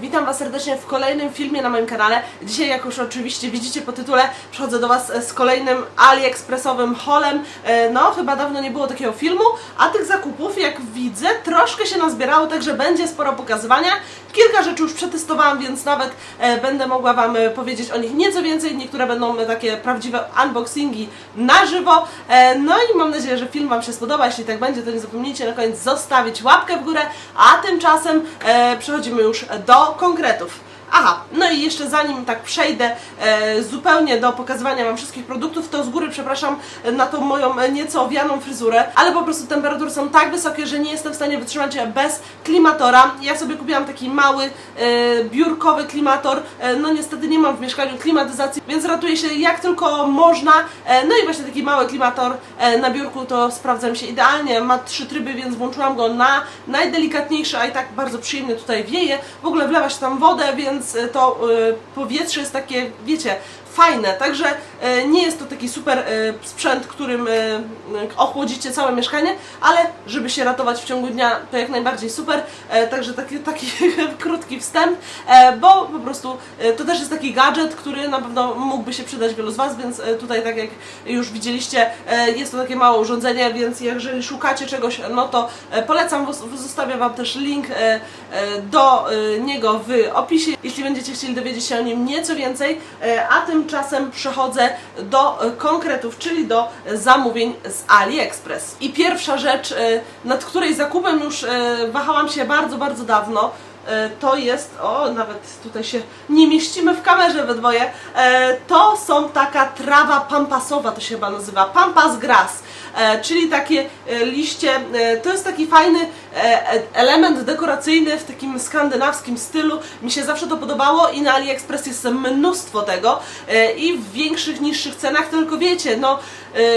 Witam Was serdecznie w kolejnym filmie na moim kanale. Dzisiaj, jak już oczywiście widzicie po tytule, przychodzę do Was z kolejnym AliExpressowym haulem. E, No, chyba dawno nie było takiego filmu, a tych zakupów, jak widzę, troszkę się nazbierało, także będzie sporo pokazywania. Kilka rzeczy już przetestowałam, więc nawet e, będę mogła Wam e, powiedzieć o nich nieco więcej. Niektóre będą e, takie prawdziwe unboxingi na żywo. E, No i mam nadzieję, że film Wam się spodoba. Jeśli tak będzie, to nie zapomnijcie na koniec zostawić łapkę w górę, a tymczasem e, przechodzimy już do konkretów. Aha, no i jeszcze zanim tak przejdę e, zupełnie do pokazywania Wam wszystkich produktów, to z góry przepraszam na tą moją e, nieco owianą fryzurę, ale po prostu temperatury są tak wysokie, że nie jestem w stanie wytrzymać bez klimatora. Ja sobie kupiłam taki mały, e, biurkowy klimator, e, no niestety nie mam w mieszkaniu klimatyzacji, więc ratuję się jak tylko można. E, no i właśnie taki mały klimator e, na biurku to sprawdza mi się idealnie, ma trzy tryby, więc włączyłam go na najdelikatniejszy, a i tak bardzo przyjemnie tutaj wieje. W ogóle wlewa się tam wodę, więc e, to e, powietrze jest takie, wiecie, fajne. Także e, nie jest to taki super e, sprzęt, którym e, ochłodzicie całe mieszkanie, ale żeby się ratować w ciągu dnia, to jak najbardziej super. Także taki, taki krótki wstęp, bo po prostu to też jest taki gadżet, który na pewno mógłby się przydać wielu z Was, więc tutaj tak jak już widzieliście, jest to takie małe urządzenie, więc jeżeli szukacie czegoś, no to polecam, zostawię Wam też link do niego w opisie, jeśli będziecie chcieli dowiedzieć się o nim nieco więcej, a tymczasem przechodzę do e, konkretów, czyli do e, zamówień z AliExpress. I pierwsza rzecz, e, nad której zakupem już wahałam się bardzo, bardzo dawno, to jest, o nawet tutaj się nie mieścimy w kamerze we dwoje, e, to są taka trawa pampasowa, to się chyba nazywa, pampas grass, e, czyli takie e, liście, e, to jest taki fajny e, e, element dekoracyjny w takim skandynawskim stylu, mi się zawsze to podobało i na AliExpress jest mnóstwo tego e, i w większych, niższych cenach, tylko wiecie, no e,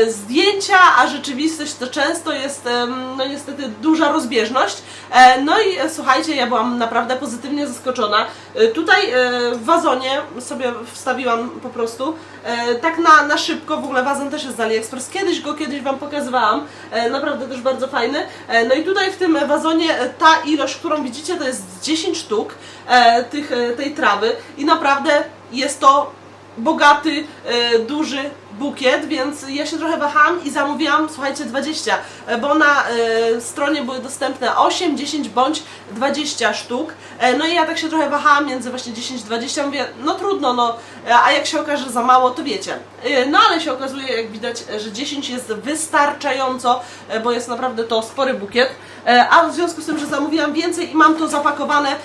zdjęcia, a rzeczywistość to często jest, no niestety duża rozbieżność, E, no i e, słuchajcie, ja byłam naprawdę pozytywnie zaskoczona. E, Tutaj e, w wazonie sobie wstawiłam po prostu, e, tak na, na szybko, w ogóle wazon też jest z AliExpress, kiedyś go kiedyś Wam pokazywałam, e, naprawdę też bardzo fajny. E, No i tutaj w tym wazonie e, ta ilość, którą widzicie, to jest 10 sztuk e, tych, e, tej trawy i naprawdę jest to bogaty, e, duży bukiet, więc ja się trochę wahałam i zamówiłam, słuchajcie, 20, e, bo na e, stronie były dostępne 8, 10 bądź 20 sztuk. E, no i ja tak się trochę wahałam między właśnie 10 20, mówię, no trudno, no, a jak się okaże za mało, to wiecie. No ale się okazuje, jak widać, że 10 jest wystarczająco, bo jest naprawdę to spory bukiet. A w związku z tym, że zamówiłam więcej i mam to zapakowane,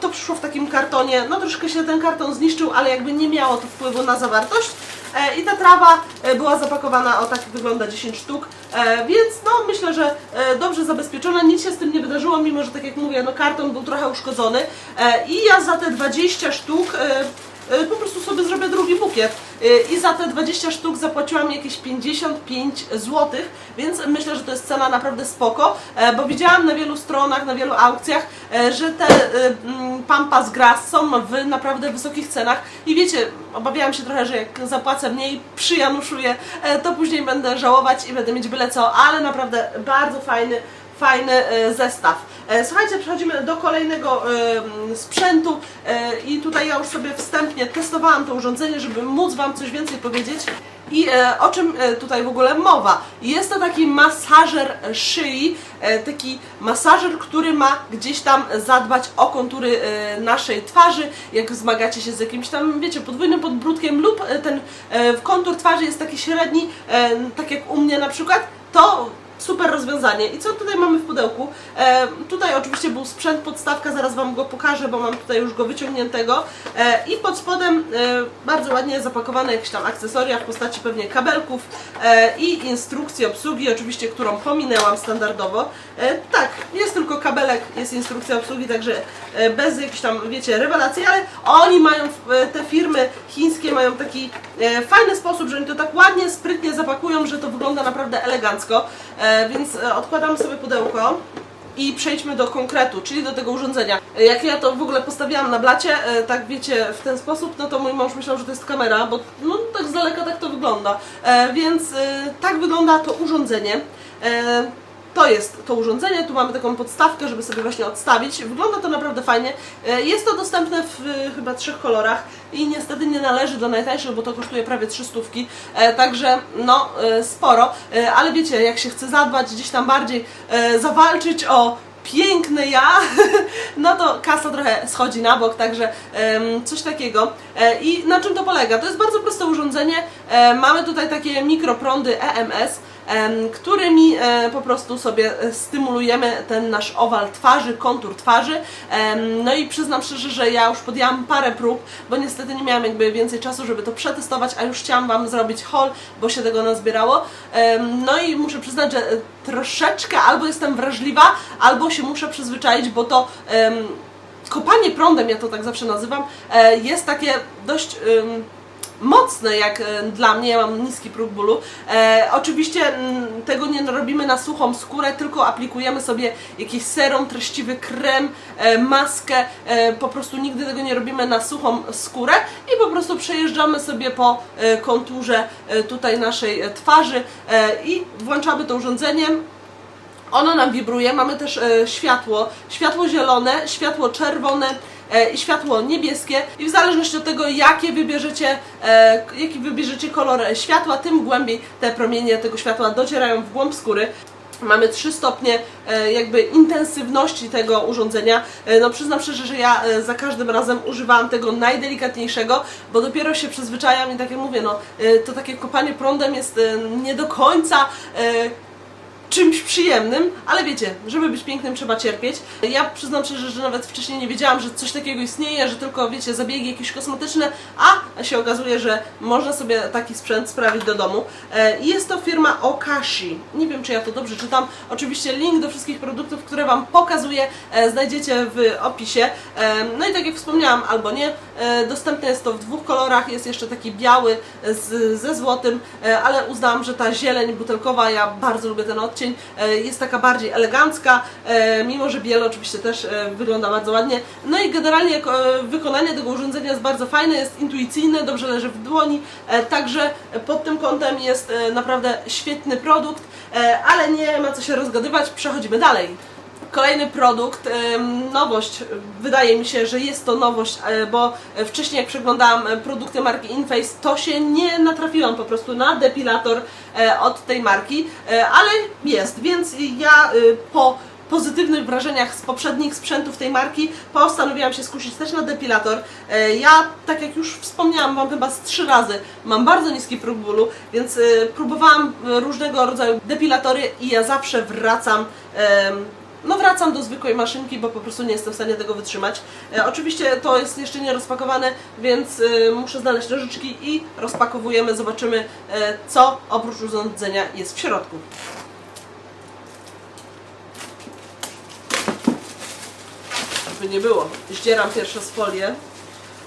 to przyszło w takim kartonie. No troszkę się ten karton zniszczył, ale jakby nie miało to wpływu na zawartość. E, I ta trawa e, była zapakowana, o tak wygląda 10 sztuk, e, więc no myślę, że dobrze zabezpieczona, nic się z tym nie wydarzyło, mimo że tak jak mówię, no karton był trochę uszkodzony. I ja za te 20 sztuk po prostu sobie zrobię drugi bukiet i za te 20 sztuk zapłaciłam jakieś 55 zł, więc myślę, że to jest cena naprawdę spoko, e, bo widziałam na wielu stronach, na wielu aukcjach, e, że te e, mm, Pampas Grass są w naprawdę wysokich cenach. I wiecie, obawiałam się trochę, że jak zapłacę mniej, przyjanuszuję, to później będę żałować i będę mieć byle co, ale naprawdę bardzo fajny fajny e, zestaw. E, Słuchajcie, przechodzimy do kolejnego e, sprzętu i tutaj ja już sobie wstępnie testowałam to urządzenie, żeby móc Wam coś więcej powiedzieć. I o czym tutaj w ogóle mowa? Jest to taki masażer szyi, taki masażer, który ma gdzieś tam zadbać o kontury naszej twarzy, jak zmagacie się z jakimś tam, wiecie, podwójnym podbródkiem lub ten kontur twarzy jest taki średni, tak jak u mnie na przykład, to super rozwiązanie. I co tutaj mamy w pudełku? E, tutaj oczywiście był sprzęt, podstawka, zaraz Wam go pokażę, bo mam tutaj już go wyciągniętego. E, I pod spodem e, bardzo ładnie zapakowane jakieś tam akcesoria w postaci pewnie kabelków e, i instrukcji obsługi, oczywiście, którą pominęłam standardowo. E, tak, jest tylko kabelek, jest instrukcja obsługi, także e, bez jakichś tam, wiecie, rewelacji, ale oni mają, e, te firmy chińskie mają taki e, fajny sposób, że oni to tak ładnie, sprytnie zapakują, że to wygląda naprawdę elegancko. Więc odkładamy sobie pudełko i przejdźmy do konkretu, czyli do tego urządzenia. Jak ja to w ogóle postawiłam na blacie, tak wiecie, w ten sposób, no to mój mąż myślał, że to jest kamera, bo no tak z daleka tak to wygląda. Więc tak wygląda to urządzenie. To jest to urządzenie, tu mamy taką podstawkę, żeby sobie właśnie odstawić. Wygląda to naprawdę fajnie. E, Jest to dostępne w e, chyba trzech kolorach i niestety nie należy do najtańszych, bo to kosztuje prawie 300, e, także no sporo, ale wiecie, jak się chce zadbać gdzieś tam bardziej, zawalczyć o piękny ja, no to kasa trochę schodzi na bok, także coś takiego. I na czym to polega? To jest bardzo proste urządzenie. Mamy tutaj takie mikroprądy EMS, em, którymi e, po prostu sobie e, stymulujemy ten nasz owal twarzy, kontur twarzy. No i przyznam szczerze, że ja już podjęłam parę prób, bo niestety nie miałam jakby więcej czasu, żeby to przetestować, a już chciałam Wam zrobić haul, bo się tego nazbierało. No i muszę przyznać, że troszeczkę albo jestem wrażliwa, albo się muszę przyzwyczaić, bo to kopanie prądem, ja to tak zawsze nazywam, e, jest takie dość mocne jak e, dla mnie, ja mam niski próg bólu. E, oczywiście tego nie robimy na suchą skórę, tylko aplikujemy sobie jakiś serum, treściwy krem, e, maskę, e, po prostu nigdy tego nie robimy na suchą skórę i po prostu przejeżdżamy sobie po e, konturze e, tutaj naszej e, twarzy e, i włączamy to urządzenie, ono nam wibruje, mamy też e, światło, światło zielone, światło czerwone światło niebieskie i w zależności od tego jakie wybierzecie, e, jaki wybierzecie kolor e, światła, tym głębiej te promienie tego światła docierają w głąb skóry. Mamy trzy stopnie e, jakby intensywności tego urządzenia. E, No przyznam szczerze, że ja e, za każdym razem używałam tego najdelikatniejszego, bo dopiero się przyzwyczajam i tak jak mówię, no e, to takie kopanie prądem jest e, nie do końca e, czymś przyjemnym, ale wiecie, żeby być pięknym trzeba cierpieć. Ja przyznam szczerze, że nawet wcześniej nie wiedziałam, że coś takiego istnieje, że tylko wiecie, zabiegi jakieś kosmetyczne, a się okazuje, że można sobie taki sprzęt sprawić do domu. E, jest to firma Okashi. Nie wiem, czy ja to dobrze czytam. Oczywiście link do wszystkich produktów, które Wam pokazuję, e, znajdziecie w opisie. E, No i tak jak wspomniałam, albo nie, dostępne jest to w dwóch kolorach. Jest jeszcze taki biały z, ze złotym, ale uznałam, że ta zieleń butelkowa, ja bardzo lubię ten odcień, e, jest taka bardziej elegancka, e, mimo że biel oczywiście też e, wygląda bardzo ładnie. No i generalnie wykonanie tego urządzenia jest bardzo fajne, jest intuicyjne, dobrze leży w dłoni, także pod tym kątem jest naprawdę świetny produkt, ale nie ma co się rozgadywać, przechodzimy dalej. Kolejny produkt, nowość, wydaje mi się, że jest to nowość, e, bo wcześniej jak przeglądałam e, produkty marki Inface, to się nie natrafiłam po prostu na depilator e, od tej marki, ale jest, więc ja po pozytywnych wrażeniach z poprzednich sprzętów tej marki postanowiłam się skusić też na depilator. Ja, tak jak już wspomniałam Wam chyba z trzy razy, mam bardzo niski próg bólu, więc próbowałam różnego rodzaju depilatory i ja zawsze wracam no wracam do zwykłej maszynki, bo po prostu nie jestem w stanie tego wytrzymać. E, oczywiście to jest jeszcze nie rozpakowane, więc e, muszę znaleźć nożyczki i rozpakowujemy, zobaczymy e, co oprócz urządzenia jest w środku. Żeby nie było. Zdzieram pierwsze z folię,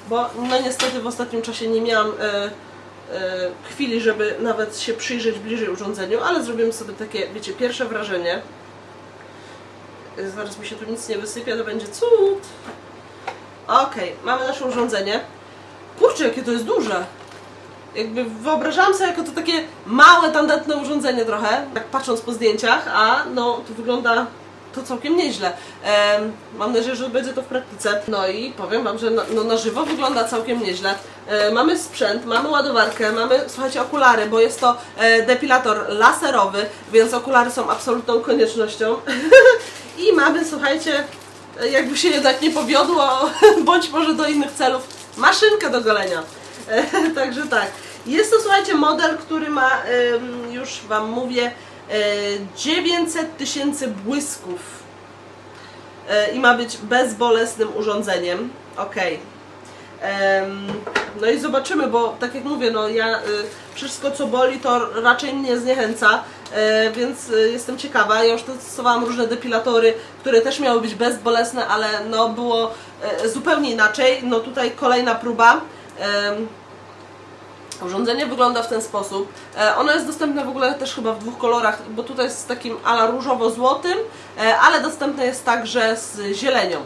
bo no niestety w ostatnim czasie nie miałam e, e, chwili, żeby nawet się przyjrzeć bliżej urządzeniu, ale zrobimy sobie takie, wiecie, pierwsze wrażenie. Zaraz mi się tu nic nie wysypie, to będzie cud. Okej, mamy nasze urządzenie. Kurczę, jakie to jest duże. Jakby wyobrażałam sobie jako to takie małe, tandetne urządzenie trochę, tak patrząc po zdjęciach, a no to wygląda to całkiem nieźle. Em, mam nadzieję, że będzie to w praktyce. No i powiem Wam, że na, no, na żywo wygląda całkiem nieźle. E, mamy sprzęt, mamy ładowarkę, mamy, słuchajcie, okulary, bo jest to e, depilator laserowy, więc okulary są absolutną koniecznością. I mamy, słuchajcie, e, jakby się jednak nie powiodło, bądź może do innych celów, maszynkę do golenia. E, Także tak. Jest to, słuchajcie, model, który ma, już Wam mówię, e, 900 tysięcy błysków E, i ma być bezbolesnym urządzeniem. Ok. No i zobaczymy, bo tak jak mówię, no ja y, wszystko co boli to raczej mnie zniechęca, e, więc y, jestem ciekawa. Ja już testowałam różne depilatory, które też miały być bezbolesne, ale no było e, zupełnie inaczej. No tutaj kolejna próba. Urządzenie wygląda w ten sposób. E, ono jest dostępne w ogóle też chyba w dwóch kolorach, bo tutaj jest z takim ala różowo-złotym, ale dostępne jest także z zielenią.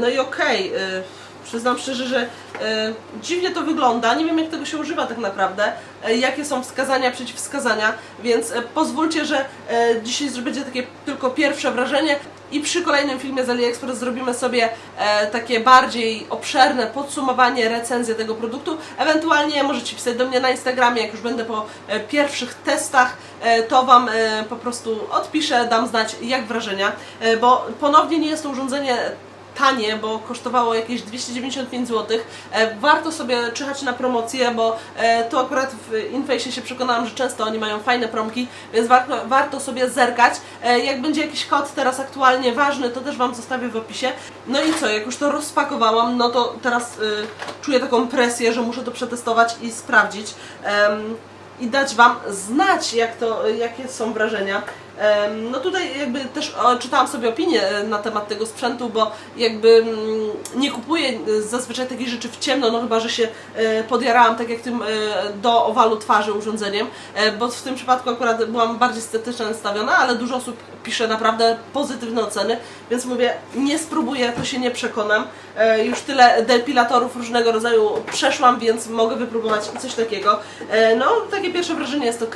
No i okej, e, Przyznam szczerze, że e, dziwnie to wygląda. Nie wiem, jak tego się używa tak naprawdę, e, jakie są wskazania, przeciwwskazania, więc e, pozwólcie, że e, dzisiaj będzie takie tylko pierwsze wrażenie. I przy kolejnym filmie z AliExpress zrobimy sobie e, takie bardziej obszerne podsumowanie, recenzję tego produktu. Ewentualnie możecie pisać do mnie na Instagramie, jak już będę po e, pierwszych testach, e, to Wam e, po prostu odpiszę, dam znać jak wrażenia, e, bo ponownie nie jest to urządzenie tanie, bo kosztowało jakieś 295 zł. E, warto sobie czyhać na promocję, bo e, to akurat w Inface się przekonałam, że często oni mają fajne promki, więc warto, warto sobie zerkać. E, jak będzie jakiś kod teraz aktualnie ważny, to też Wam zostawię w opisie. No i co, jak już to rozpakowałam, no to teraz czuję taką presję, że muszę to przetestować i sprawdzić. I dać Wam znać, jak to, jakie są wrażenia. No tutaj jakby też o, czytałam sobie opinię e, na temat tego sprzętu, bo jakby mm, nie kupuję e, zazwyczaj takich rzeczy w ciemno, no chyba, że się e, podjarałam tak jak tym e, do owalu twarzy urządzeniem, e, bo w tym przypadku akurat byłam bardziej estetycznie nastawiona, ale dużo osób pisze naprawdę pozytywne oceny, więc mówię, nie spróbuję, to się nie przekonam. E, Już tyle depilatorów różnego rodzaju przeszłam, więc mogę wypróbować coś takiego. E, No, takie pierwsze wrażenie jest ok.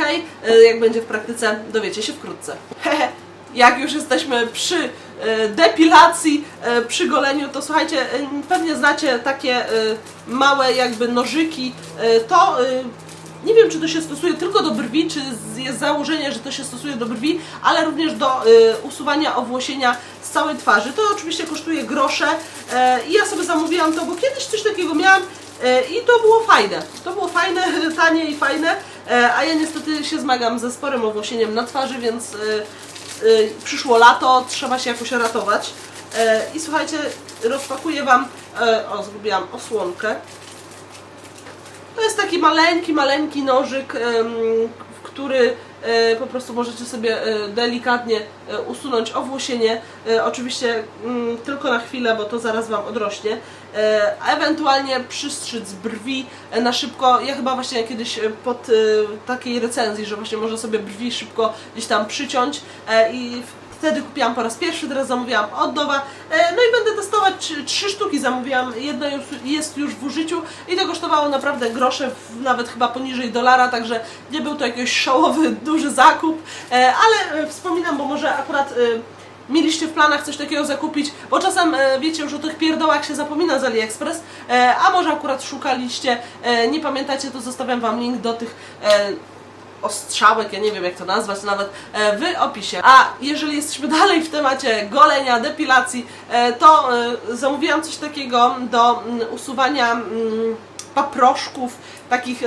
Jak będzie w praktyce, dowiecie się wkrótce. Hehe. Jak już jesteśmy przy e, depilacji, e, przy goleniu, to słuchajcie, e, pewnie znacie takie małe jakby nożyki. To nie wiem, czy to się stosuje tylko do brwi, czy jest założenie, że to się stosuje do brwi, ale również do usuwania owłosienia z całej twarzy. To oczywiście kosztuje grosze i ja sobie zamówiłam to, bo kiedyś coś takiego miałam i to było fajne. To było fajne, tanie i fajne, a ja niestety się zmagam ze sporym owłosieniem na twarzy, więc y, y, przyszło lato, trzeba się jakoś ratować. E, I słuchajcie, rozpakuję Wam, e, o zgubiłam osłonkę. To jest taki maleńki, maleńki nożyk, który e, po prostu możecie sobie e, delikatnie e, usunąć owłosienie. E, Oczywiście mm, tylko na chwilę, bo to zaraz Wam odrośnie. E, ewentualnie przystrzyc brwi e, na szybko. Ja chyba właśnie kiedyś e, pod takiej recenzji, że właśnie można sobie brwi szybko gdzieś tam przyciąć i Wtedy kupiłam po raz pierwszy, teraz zamówiłam od nowa. No i będę testować trzy, sztuki zamówiłam. Jedna już jest już w użyciu i to kosztowało naprawdę grosze, nawet chyba poniżej dolara, także nie był to jakiś szałowy, duży zakup. Ale wspominam, bo może akurat mieliście w planach coś takiego zakupić, bo czasem e, wiecie już o tych pierdołach się zapomina z AliExpress, e, a może akurat szukaliście, e, nie pamiętacie, to zostawiam Wam link do tych ostrzałek, ja nie wiem jak to nazwać nawet, w opisie. A jeżeli jesteśmy dalej w temacie golenia, depilacji, to zamówiłam coś takiego do mm, usuwania mm, paproszków, takich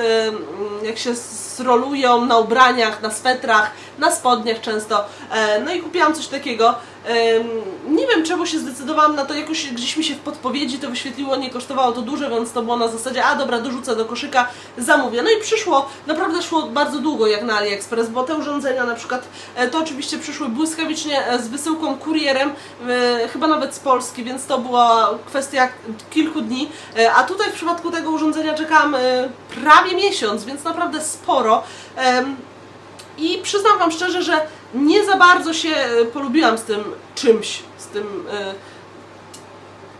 jak się zrolują na ubraniach, na swetrach, na spodniach często. E, No i kupiłam coś takiego. Nie wiem czemu się zdecydowałam na to, jakoś gdzieś mi się w podpowiedzi to wyświetliło, nie kosztowało to dużo, więc to było na zasadzie, a dobra, dorzucę do koszyka, zamówię. No i przyszło, naprawdę szło bardzo długo jak na AliExpress, bo te urządzenia na przykład, e, to oczywiście przyszły błyskawicznie e, z wysyłką kurierem, chyba nawet z Polski, więc to była kwestia kilku dni, a tutaj w przypadku tego urządzenia czekałam prawie miesiąc, więc naprawdę sporo. I przyznam Wam szczerze, że nie za bardzo się e, polubiłam z tym czymś, z tym, e,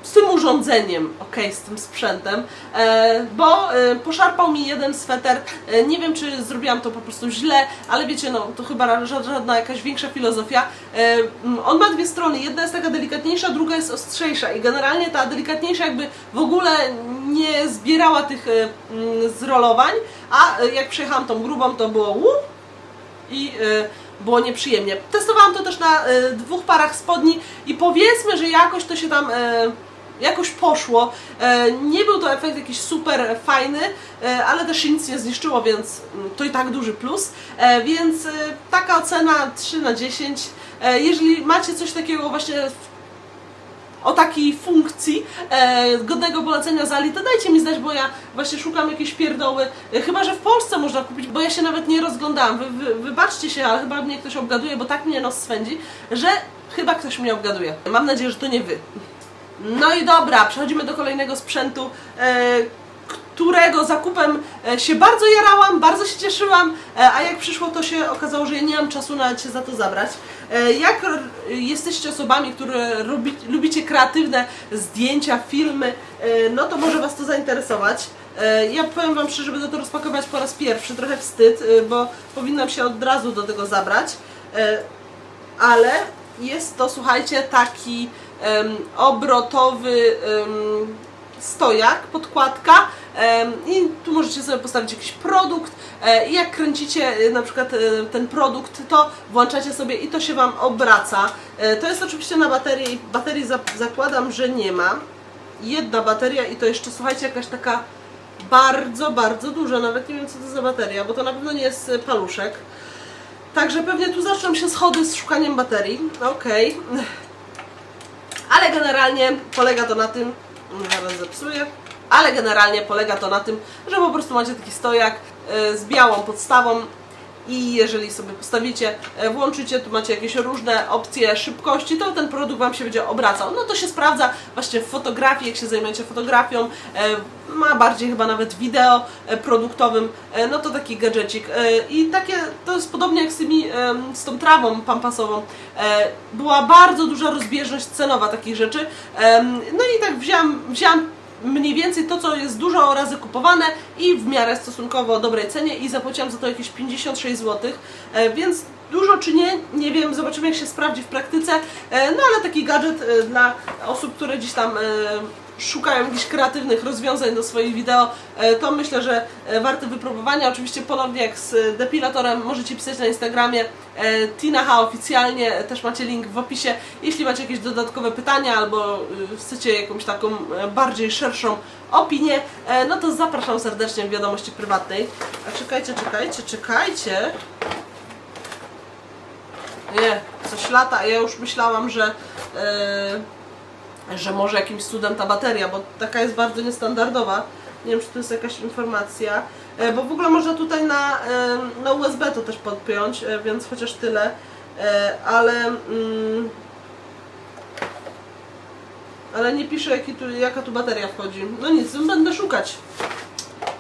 z tym urządzeniem, ok, z tym sprzętem, e, bo e, poszarpał mi jeden sweter. E, nie wiem, czy zrobiłam to po prostu źle, ale wiecie, no to chyba ża- żadna jakaś większa filozofia. On ma dwie strony, jedna jest taka delikatniejsza, druga jest ostrzejsza i generalnie ta delikatniejsza jakby w ogóle nie zbierała tych zrolowań, a jak przejechałam tą grubą, to było łup, i było nieprzyjemnie. Testowałam to też na dwóch parach spodni i powiedzmy, że jakoś to się tam jakoś poszło. Y, nie był to efekt jakiś super fajny, y, ale też nic nie zniszczyło, więc y, to i tak duży plus. E, więc taka ocena 3 na 10. E, jeżeli macie coś takiego właśnie o takiej funkcji e, godnego polecenia z Ali, to dajcie mi znać, bo ja właśnie szukam jakiejś pierdoły. E, chyba, że w Polsce można kupić, bo ja się nawet nie rozglądałam. Wy, wy, wybaczcie się, ale chyba mnie ktoś obgaduje, bo tak mnie nos swędzi, że chyba ktoś mnie obgaduje. Mam nadzieję, że to nie wy. No i dobra, przechodzimy do kolejnego sprzętu. E, którego zakupem e, się bardzo jarałam, bardzo się cieszyłam, e, a jak przyszło to się okazało, że ja nie mam czasu nawet się za to zabrać. Jak jesteście osobami, które lubi, lubicie kreatywne zdjęcia, filmy, no to może Was to zainteresować. Ja powiem Wam szczerze, będę to rozpakować po raz pierwszy, trochę wstyd, bo powinnam się od razu do tego zabrać. Ale jest to, słuchajcie, taki obrotowy stojak, podkładka i tu możecie sobie postawić jakiś produkt e, i jak kręcicie e, na przykład e, ten produkt, to włączacie sobie i to się Wam obraca. To jest oczywiście na baterii zap- zakładam, że nie ma. Jedna bateria i to jeszcze, słuchajcie, jakaś taka bardzo, bardzo duża, nawet nie wiem co to za bateria, bo to na pewno nie jest paluszek. Także pewnie tu zaczną się schody z szukaniem baterii. Okej. Ale generalnie polega to na tym, zaraz zepsuję, ale generalnie polega to na tym, że po prostu macie taki stojak e, z białą podstawą i jeżeli sobie postawicie, e, włączycie, tu macie jakieś różne opcje szybkości, to ten produkt Wam się będzie obracał. No to się sprawdza właśnie w fotografii, jak się zajmujecie fotografią, e, ma bardziej chyba nawet wideo e, produktowym, no to taki gadżecik. I takie, to jest podobnie jak z, tymi, z tą trawą pampasową. Była bardzo duża rozbieżność cenowa takich rzeczy. No i tak wzięłam, wzięłam mniej więcej to, co jest dużo razy kupowane i w miarę stosunkowo dobrej cenie i zapłaciłam za to jakieś 56 zł, e, więc dużo czy nie, nie wiem, zobaczymy jak się sprawdzi w praktyce, e, no ale taki gadżet e, dla osób, które gdzieś tam e, szukają jakichś kreatywnych rozwiązań do swoich wideo, to myślę, że warte wypróbowania. Oczywiście ponownie jak z depilatorem możecie pisać na Instagramie Tinaha oficjalnie, też macie link w opisie. Jeśli macie jakieś dodatkowe pytania albo chcecie jakąś taką bardziej szerszą opinię, no to zapraszam serdecznie w wiadomości prywatnej. A czekajcie, czekajcie, czekajcie. Nie, coś lata, ja już myślałam, że e, że może jakimś cudem ta bateria, bo taka jest bardzo niestandardowa. Nie wiem, czy to jest jakaś informacja, e, bo w ogóle można tutaj na, e, na USB to też podpiąć, więc chociaż tyle, ale mm, ale nie pisze tu, jaka tu bateria wchodzi. No nic, będę szukać.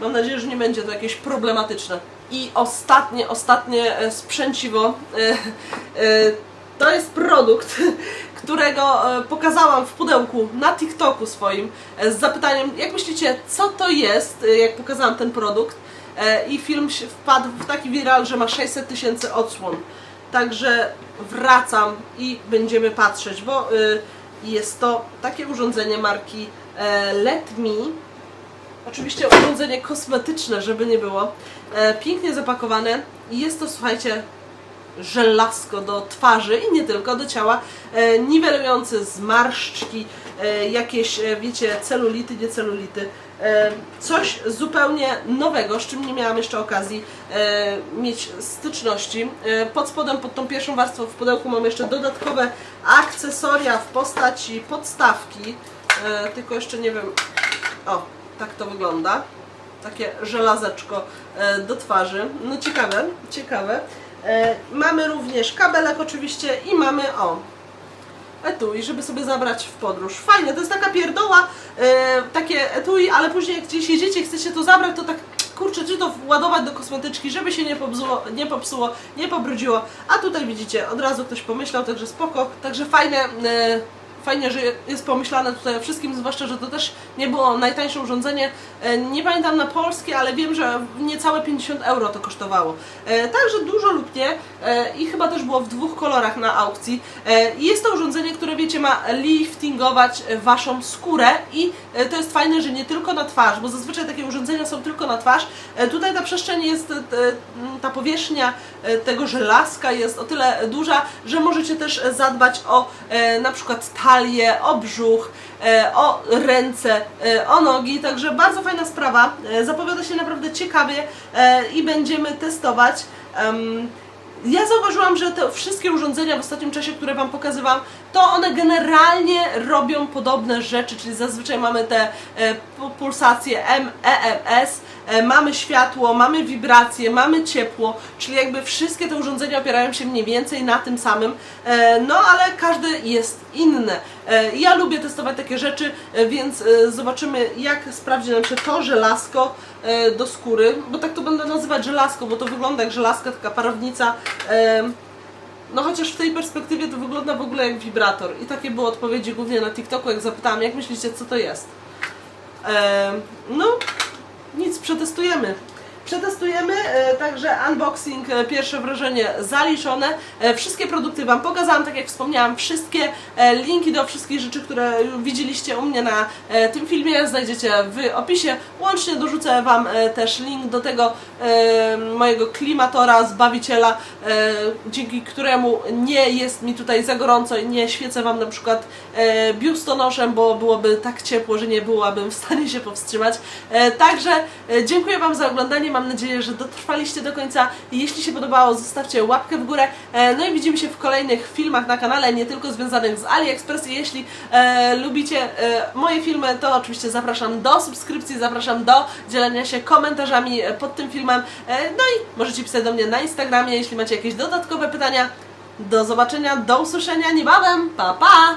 Mam nadzieję, że nie będzie to jakieś problematyczne. I ostatnie, ostatnie e, sprzęciwo e, e, to jest produkt, którego pokazałam w pudełku na TikToku swoim z zapytaniem, jak myślicie, co to jest, jak pokazałam ten produkt. I film wpadł w taki viral, że ma 600 tysięcy odsłon. Także wracam i będziemy patrzeć, bo jest to takie urządzenie marki Let Me. Oczywiście urządzenie kosmetyczne, żeby nie było. E, pięknie zapakowane i jest to, słuchajcie, żelazko do twarzy i nie tylko, do ciała, e, niwelujący zmarszczki, e, jakieś, e, wiecie, celulity, nie celulity. E, coś zupełnie nowego, z czym nie miałam jeszcze okazji e, mieć styczności. E, pod spodem, pod tą pierwszą warstwą w pudełku mam jeszcze dodatkowe akcesoria w postaci podstawki, e, tylko jeszcze nie wiem, o, tak to wygląda. Takie żelazeczko e, do twarzy. No ciekawe, ciekawe. E, mamy również kabelek oczywiście i mamy, o, etui, żeby sobie zabrać w podróż. Fajne, to jest taka pierdoła, e, takie etui, ale później jak gdzieś jedziecie chcecie to zabrać, to tak kurczę, czy to ładować do kosmetyczki, żeby się nie popsuło, nie popsuło, nie pobrudziło, a tutaj widzicie, od razu ktoś pomyślał, także spoko, także fajne, e, fajnie, że jest pomyślane tutaj o wszystkim, zwłaszcza, że to też nie było najtańsze urządzenie, e, nie pamiętam na polskie, ale wiem, że niecałe 50 euro to kosztowało, e, także dużo lub nie e, i chyba też było w dwóch kolorach na aukcji. Jest to urządzenie, które wiecie ma liftingować waszą skórę i to jest fajne, że nie tylko na twarz, bo zazwyczaj takie urządzenia są tylko na twarz. Tutaj ta przestrzeń jest, ta powierzchnia tego żelazka jest o tyle duża, że możecie też zadbać o na przykład talię, o brzuch, e, o ręce, e, o nogi, także bardzo fajna sprawa. E, Zapowiada się naprawdę ciekawie i będziemy testować. Ja zauważyłam, że te wszystkie urządzenia w ostatnim czasie, które Wam pokazywałam, to one generalnie robią podobne rzeczy, czyli zazwyczaj mamy te e, pu- pulsacje M, EMS, e, mamy światło, mamy wibracje, mamy ciepło, czyli jakby wszystkie te urządzenia opierają się mniej więcej na tym samym, e, no ale każdy jest inny. Ja lubię testować takie rzeczy, więc zobaczymy jak sprawdzi nam się to żelazko do skóry, bo tak to będę nazywać żelazko, bo to wygląda jak żelazka, taka parownica. No chociaż w tej perspektywie to wygląda w ogóle jak wibrator. I takie były odpowiedzi głównie na TikToku, jak zapytałam, jak myślicie, co to jest? Em, no, nic, przetestujemy. Przetestujemy, e, także unboxing, e, pierwsze wrażenie zaliczone. E, wszystkie produkty Wam pokazałam, tak jak wspomniałam, wszystkie linki do wszystkich rzeczy, które widzieliście u mnie na tym filmie znajdziecie w opisie. Łącznie dorzucę Wam też link do tego mojego klimatora, zbawiciela, dzięki któremu nie jest mi tutaj za gorąco i nie świecę Wam na przykład biustonoszem, bo byłoby tak ciepło, że nie byłabym w stanie się powstrzymać. Także dziękuję Wam za oglądanie, mam nadzieję, że dotrwaliście do końca. Jeśli się podobało, zostawcie łapkę w górę. E, No i widzimy się w kolejnych filmach na kanale, nie tylko związanych z AliExpress. Jeśli e, lubicie e, moje filmy, to oczywiście zapraszam do subskrypcji, zapraszam do dzielenia się komentarzami e, pod tym filmem. E, No i możecie pisać do mnie na Instagramie, jeśli macie jakieś dodatkowe pytania. Do zobaczenia, do usłyszenia niebawem. Pa, pa!